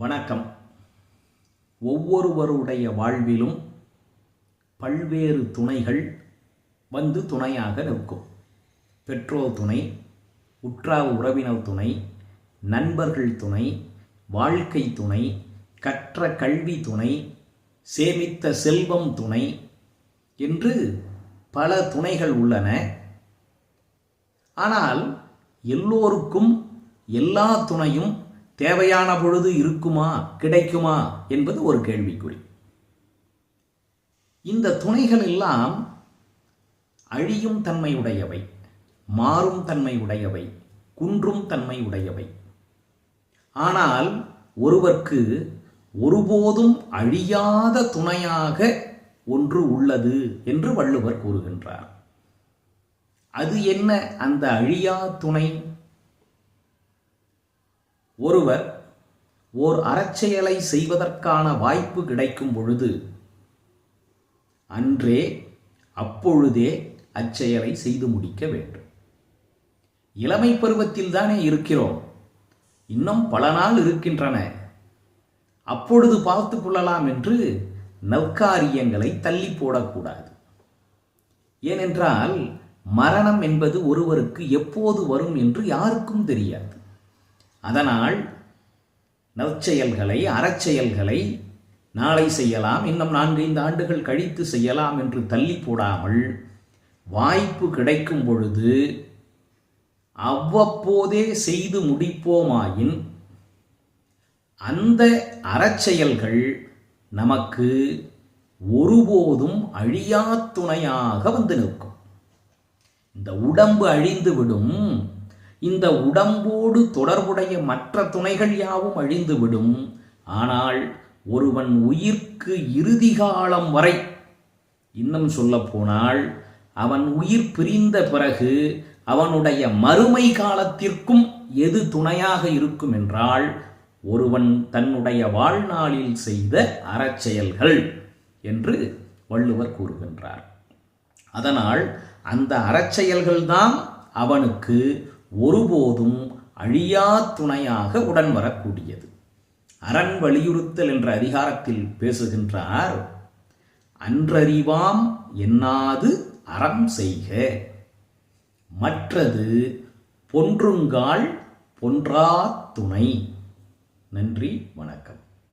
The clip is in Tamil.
வணக்கம். ஒவ்வொருவருடைய வாழ்விலும் பல்வேறு துணைகள் வந்து துணையாக நிற்கும். பெற்றோர் துணை உற்றார் உறவினர் துணை நண்பர்கள் துணை வாழ்க்கை துணை கற்ற கல்வி துணை சேமித்த செல்வம் துணை என்று பல துணைகள் உள்ளன. ஆனால் எல்லோருக்கும் எல்லா துணையும் தேவையான பொழுது இருக்குமா கிடைக்குமா என்பது ஒரு கேள்விக்குறி. இந்த துணைகள் எல்லாம் அழியும் தன்மை உடையவை மாறும் தன்மை உடையவை குன்றும் தன்மை உடையவை. ஆனால் ஒருவர்க்கு ஒருபோதும் அழியாத துணையாக ஒன்று உள்ளது என்று வள்ளுவர் கூறுகின்றார். அது என்ன அந்த அழியா துணை? ஒருவர் ஓர் அறச்செயலை செய்வதற்கான வாய்ப்பு கிடைக்கும் பொழுது அன்றே அப்பொழுதே அச்செயலை செய்து முடிக்க வேண்டும். இளமை பருவத்தில் தானே இருக்கிறோம். இன்னும் பல நாள் இருக்கின்றன. அப்பொழுது பார்த்து கொள்ளலாம் என்று நற்காரியங்களை தள்ளி போடக்கூடாது. ஏனென்றால் மரணம் என்பது ஒருவருக்கு எப்போது வரும் என்று யாருக்கும் தெரியாது. அதனால் நற்செயல்களை அறச்செயல்களை நாளை செய்யலாம் இன்னும் நான்கைந்து ஆண்டுகள் கழித்து செய்யலாம் என்று தள்ளி போடாமல் வாய்ப்பு கிடைக்கும் பொழுது அவ்வப்போதே செய்து முடிப்போமாயின் அந்த அறச்செயல்கள் நமக்கு ஒருபோதும் அழியா துணையாக வந்து நிற்கும். இந்த உடம்பு அழிந்து விடும் இந்த உடம்போடு தொடர்புடைய மற்ற துணைகள் யாவும் அழிந்துவிடும். ஆனால் ஒருவன் உயிர்க்கு இறுதி காலம் வரை இன்னும் சொல்ல போனால் அவன் உயிர் பிரிந்த பிறகு அவனுடைய மறுமை காலத்திற்கும் எது துணையாக இருக்கும் என்றால் ஒருவன் தன்னுடைய வாழ்நாளில் செய்த அறச்செயல்கள் என்று வள்ளுவர் கூறுகின்றார். அதனால் அந்த அறச்செயல்கள்தான் அவனுக்கு ஒருபோதும் அழியா துணையாக உடன் வரக்கூடியது. அரண் வலியுறுத்தல் என்ற அதிகாரத்தில் பேசுகின்றார் அன்றறிவாம் என்னாது அறம் செய்க. மற்றது பொன்றுங்கால் பொன்றா துணை. நன்றி வணக்கம்.